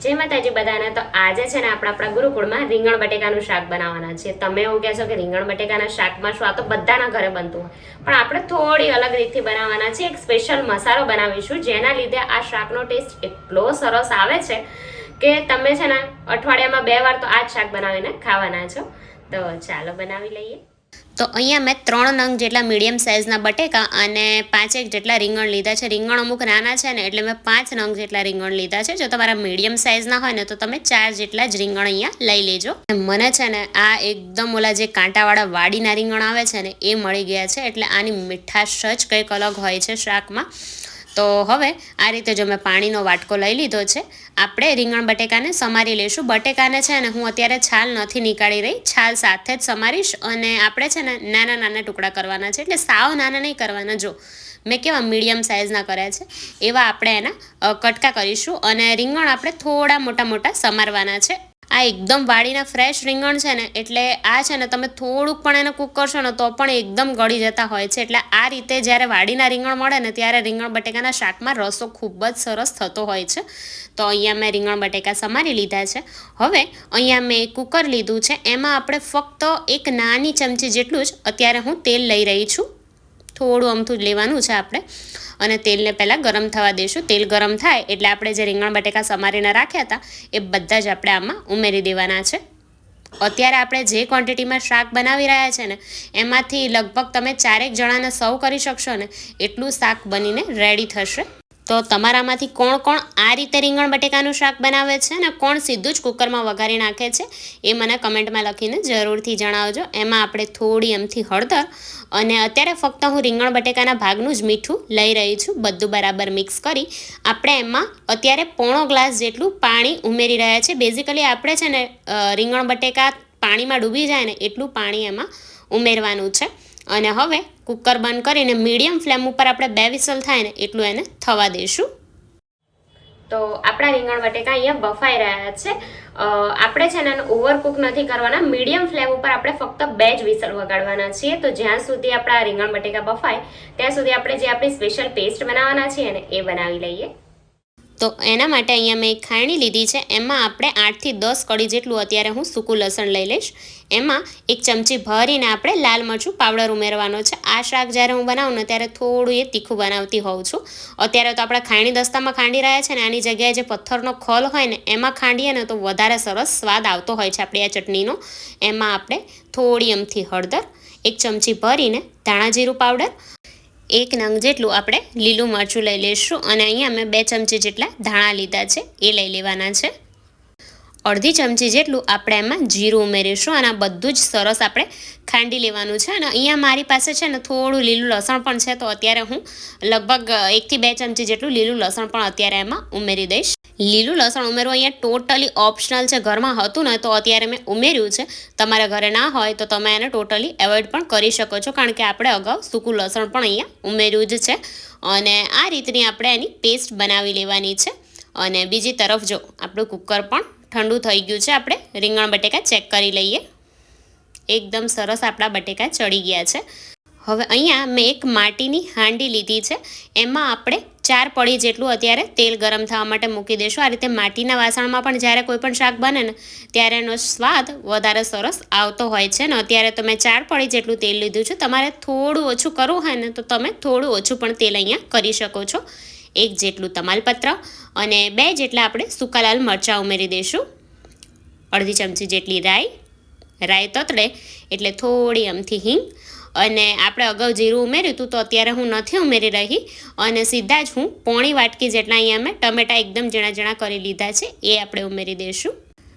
જય માતાજી બધાને. તો આજે છે ને આપણા આપણા ગુરુકુળમાં રીંગણ બટેકાનું શાક બનાવવાના છે. તમે એવું કહેશો કે રીંગણ બટેકાના શાકમાં શું આ તો બધાના ઘરે બનતું હોય. પણ આપણે થોડી અલગ રીતથી બનાવવાના છે. એક સ્પેશિયલ મસાલો બનાવીશું, જેના લીધે આ શાકનો ટેસ્ટ એટલો સરસ આવે છે કે તમે છે ને અઠવાડિયામાં બે વાર તો આ જ શાક બનાવીને ખાવાના છો. તો ચાલો બનાવી લઈએ. તો અહીંયા મેં ત્રણ નંગ જેટલા મીડિયમ સાઇઝના બટેકા અને પાંચેક જેટલા રીંગણ લીધા છે. રીંગણ અમુક નાના છે ને એટલે મેં પાંચ નંગ જેટલા રીંગણ લીધા છે. જો તમારા મીડિયમ સાઇઝના હોય ને તો તમે ચાર જેટલા જ રીંગણ અહીંયા લઈ લેજો. મને છે ને આ એકદમ ઓલા જે કાંટાવાળા વાડીના રીંગણ આવે છે ને એ મળી ગયા છે. એટલે આની મીઠાશ જ કંઈક અલગ હોય છે શાકમાં. તો હવે આ રીતે જો મેં પાણીનો વાટકો લઈ લીધો છે, આપણે રીંગણ બટેકાને સમારી લઈશું. બટેકાને છે ને હું અત્યારે છાલ નથી નીકાળી રહી, છાલ સાથે જ સમારીશ અને આપણે છે ને નાના નાના ટુકડા કરવાના છે, એટલે સાવ નાના નહીં કરવાના. જો, મેં કેવા મીડિયમ સાઇઝના કર્યા છે, એવા આપણે એના કટકા કરીશું અને રીંગણ આપણે થોડા મોટા મોટા સમારવાના છે. આ એકદમ વાડીના ફ્રેશ રીંગણ છે ને, એટલે આ છે ને તમે થોડુંક પણ એને કૂક કરશો ને, તો પણ એકદમ ગળી જતા હોય છે. એટલે આ રીતે જ્યારે વાડીના રીંગણ મળે ને, ત્યારે રીંગણ બટેકાના શાકમાં રસો ખૂબ જ સરસ થતો હોય છે. તો અહીંયા મેં રીંગણ બટેકા સમારી લીધા છે. હવે અહીંયા મેં કુકર લીધું છે. એમાં આપણે ફક્ત એક નાની ચમચી જેટલું જ અત્યારે હું તેલ લઈ રહી છું. થોડું અમથું જ લેવાનું છે આપણે. અને તેલને પહેલાં ગરમ થવા દઈશું તેલ ગરમ થાય એટલે આપણે જે રીંગણ, બટેકા, સમારીને રાખ્યા હતા, એ બધા જ આપણે આમાં ઉમેરી દેવાના છે. અત્યારે આપણે જે ક્વોન્ટિટીમાં શાક બનાવી રહ્યા છે ને, એમાંથી લગભગ તમે ચારેક જણાને સર્વ કરી શકશો ને, એટલું શાક બનીને રેડી થશે. તો તમારામાંથી કોણ કોણ આ રીતે રીંગણ બટેકાનું શાક બનાવે છે ને કોણ સીધું જ કુકરમાં વઘારી નાખે છે એ મને કમેન્ટમાં લખીને જરૂરથી જણાવજો. એમાં આપણે થોડી એમથી હળદર અને અત્યારે ફક્ત હું રીંગણ બટેકાના ભાગનું જ મીઠું લઈ રહી છું, બધું બરાબર મિક્સ કરી. આપણે એમાં અત્યારે પોણો ગ્લાસ જેટલું પાણી ઉમેરી રહ્યા છે. બેઝિકલી આપણે છે ને રીંગણ બટેકા પાણીમાં ડૂબી જાય ને એટલું પાણી એમાં ઉમેરવાનું છે. અને હવે કુકર બંધ કરીને મીડિયમ ફ્લેમ ઉપર આપણે બે વિસલ થાય ને એટલું એને થવા દઈશું તો આપણા રીંગણ બટેકા અહીંયા બફાઈ રહ્યા છે. આપણે છે ને ઓવરકુક નથી કરવાના. મીડિયમ ફ્લેમ ઉપર આપણે ફક્ત બે જ વિસલ વગાડવાના છીએ. તો જ્યાં સુધી આપણા રીંગણ બટેકા બફાય, ત્યાં સુધી આપણે જે આપણી સ્પેશિયલ પેસ્ટ બનાવવાના છીએ ને એ બનાવી લઈએ. તો એના માટે અહીંયા મેં એક ખાયણી લીધી છે. એમાં આપણે આઠથી દસ કળી જેટલું અત્યારે હું સૂકું લસણ લઈ લઈશ. એમાં એક ચમચી ભરીને આપણે લાલ મરચું પાવડર ઉમેરવાનો છે. આ શાક જ્યારે હું બનાવું ને ત્યારે થોડું એ તીખું બનાવતી હોઉં છું. અત્યારે તો આપણે ખાયણી દસ્તામાં ખાંડી રહ્યા છે ને આની જગ્યાએ જે પથ્થરનો ખોલ હોય ને એમાં ખાંડીએ ને તો વધારે સરસ સ્વાદ આવતો હોય છે આપણી આ ચટણીનો. એમાં આપણે થોડી અમથી હળદર, એક ચમચી ભરીને ધાણા જીરું પાવડર એક નંગ જેટલું આપણે લીલું મરચું લઈ લઈશું અને અહીંયા મેં બે ચમચી જેટલા ધાણા લીધા છે, એ લઈ લેવાના છે. અડધી ચમચી જેટલું આપણે એમાં જીરું ઉમેરીશું અને બધું જ સરસ આપણે ખાંડી લેવાનું છે. અને અહીંયા મારી પાસે છે ને થોડું લીલું લસણ પણ છે, તો અત્યારે હું લગભગ એકથી બે ચમચી જેટલું લીલું લસણ પણ અત્યારે એમાં ઉમેરી દઈશ. લીલું લસણ ઉમેરવું અહીંયા ટોટલી ઓપ્શનલ છે. ઘરમાં હતું ને તો અત્યારે મેં ઉમેર્યું છે. તમારા ઘરે ના હોય તો તમે એને ટોટલી એવોઇડ પણ કરી શકો છો, કારણ કે આપણે અગાઉ સૂકું લસણ પણ અહીંયા ઉમેર્યું જ છે. અને આ રીતની આપણે એની પેસ્ટ બનાવી લેવાની છે. અને બીજી તરફ જો આપણું કુકર પણ ઠંડુ થઈ ગયું છે, આપણે રીંગણ બટેકા ચેક કરી લઈએ. એકદમ સરસ આપણા બટેકા ચડી ગયા છે. હવે અહીંયા મેં એક માટીની હાંડી લીધી છે, એમાં આપણે ચાર પડી જેટલું અત્યારે તેલ ગરમ થવા માટે મૂકી દઈશું આ રીતે માટીના વાસણમાં પણ જ્યારે કોઈ પણ શાક બને ને, ત્યારે એનો સ્વાદ વધારે સરસ આવતો હોય છે ને. અત્યારે તો મેં ચાર પડી જેટલું તેલ લીધું છે. તમારે થોડું ઓછું કરવું હોય ને, તો તમે થોડું ઓછું પણ તેલ અહીંયા કરી શકો છો. એક જેટલું તમાલપત્ર અને બે જેટલા આપણે સૂકા લાલ મરચાં ઉમેરી દઈશું. અડધી ચમચી જેટલી રાઈ રાઈ તતડે એટલે થોડી અમથી હિંગ. અને આપણે અગાઉ જીરું ઉમેર્યું હતું તો અત્યારે હું નથી ઉમેરી રહી. અને સીધા જ હું પોણી વાટકી જેટલા અહીંયા મેં ટમેટા એકદમ ઝીણા ઝીણા કરી લીધા છે, એ આપણે ઉમેરી દઈશું.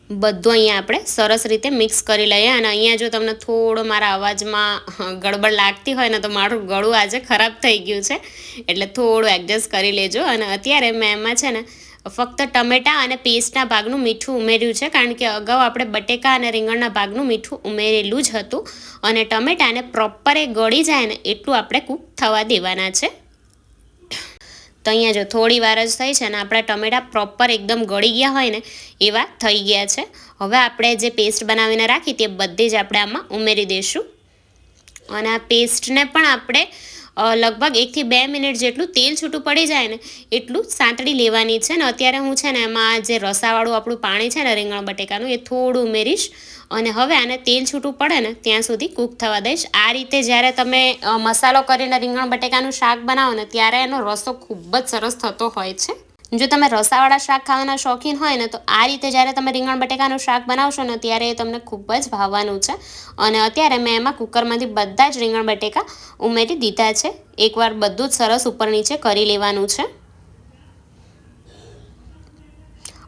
બધું અહીંયા આપણે સરસ રીતે મિક્સ કરી લઈએ. અને અહીંયા જો તમને થોડો મારા અવાજમાં ગડબડ લાગતી હોય ને તો મારું ગળું આજે ખરાબ થઈ ગયું છે. એટલે થોડું એડજસ્ટ કરી લેજો. અને અત્યારે મેં એમાં છે ને ફક્ત ટમેટાં અને પેસ્ટના ભાગનું મીઠું ઉમેર્યું છે. કારણ કે અગાઉ આપણે બટેકા અને રીંગણના ભાગનું મીઠું ઉમેરેલું જ હતું. અને ટમેટાને પ્રોપર એ ગળી જાય ને એટલું આપણે કૂક થવા દેવાના છે. તો અહીંયા જો થોડી વાર જ થઈ છે અને આપણા ટમેટાં પ્રોપર એકદમ ગળી ગયા હોય ને, એવા થઈ ગયા છે. હવે આપણે જે પેસ્ટ બનાવીને રાખી તે બધી જ આપણે આમાં ઉમેરી દઈશું. અને આ પેસ્ટને પણ આપણે લગભગ એકથી બે મિનિટ જેટલું તેલ છૂટું પડી જાય ને એટલું સાંતળી લેવાની છે. ને અત્યારે હું છે ને એમાં જે રસાવાળું આપણું પાણી છે ને રીંગણ બટેકાનું એ થોડું ઉમેરીશ અને હવે આને તેલ છૂટું પડે ને ત્યાં સુધી કૂક થવા દઈશ. આ રીતે જ્યારે તમે મસાલો કરીને રીંગણ બટેકાનું શાક બનાવો ને ત્યારે એનો રસો ખૂબ જ સરસ થતો હોય છે. જો તમે રસાવાળા શાક ખાવાના શોખીન હોય ને તો આ રીતે જ્યારે તમે રીંગણ બટેકાનું શાક બનાવશો ને ત્યારે એ તમને ખૂબ જ ભાવવાનું છે. અને અત્યારે મેં એમાં કુકરમાંથી બધા જ રીંગણ બટેકા ઉમેરી દીધા છે. એકવાર બધું જ સરસ ઉપર નીચે કરી લેવાનું છે.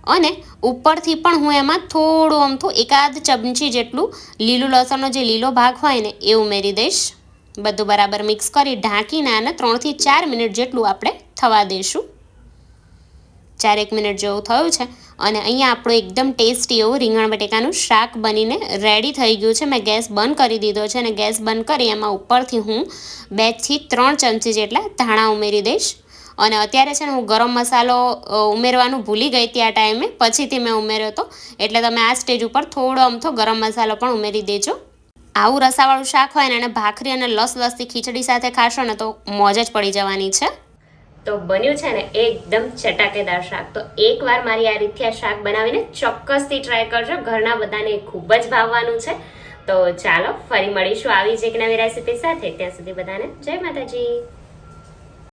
અને ઉપરથી પણ હું એમાં થોડું અમથું એકાદ ચમચી જેટલું લીલું લસણનો જે લીલો ભાગ હોય ને એ ઉમેરી દઈશ. બધું બરાબર મિક્સ કરી ઢાંકીને આને ત્રણથી ચાર મિનિટ જેટલું આપણે થવા દઈશું ચારેક મિનિટ જેવું થયું છે અને અહીંયા આપણું એકદમ ટેસ્ટી એવું રીંગણ બટેકાનું શાક બનીને રેડી થઈ ગયું છે. મેં ગેસ બંધ કરી દીધો છે અને ગેસ બંધ કરી એમાં ઉપરથી હું બેથી ત્રણ ચમચી જેટલા ધાણા ઉમેરી દઈશ. અને અત્યારે છે ને હું ગરમ મસાલો ઉમેરવાનું ભૂલી ગઈ હતી આ ટાઈમે. પછીથી મેં ઉમેર્યો હતો એટલે તમે આ સ્ટેજ ઉપર થોડો અમથો ગરમ મસાલો પણ ઉમેરી દેજો. આવું રસાવાળું શાક હોય ને એને ભાખરી અને લસ લસથી ખીચડી સાથે ખાશો ને તો મોજ જ પડી જવાની છે. તો બન્યું છે ને એકદમ ચટાકેદાર શાક. તો એકવાર મારી આ રીતથી આ શાક બનાવીને ચોક્કસથી ટ્રાય કરજો. ઘરના બધાને ખૂબ જ ભાવવાનું છે. તો ચાલો ફરી મળીશું આવી જ એક નવી રેસીપી સાથે. ત્યાં સુધી બધાને જય માતાજી.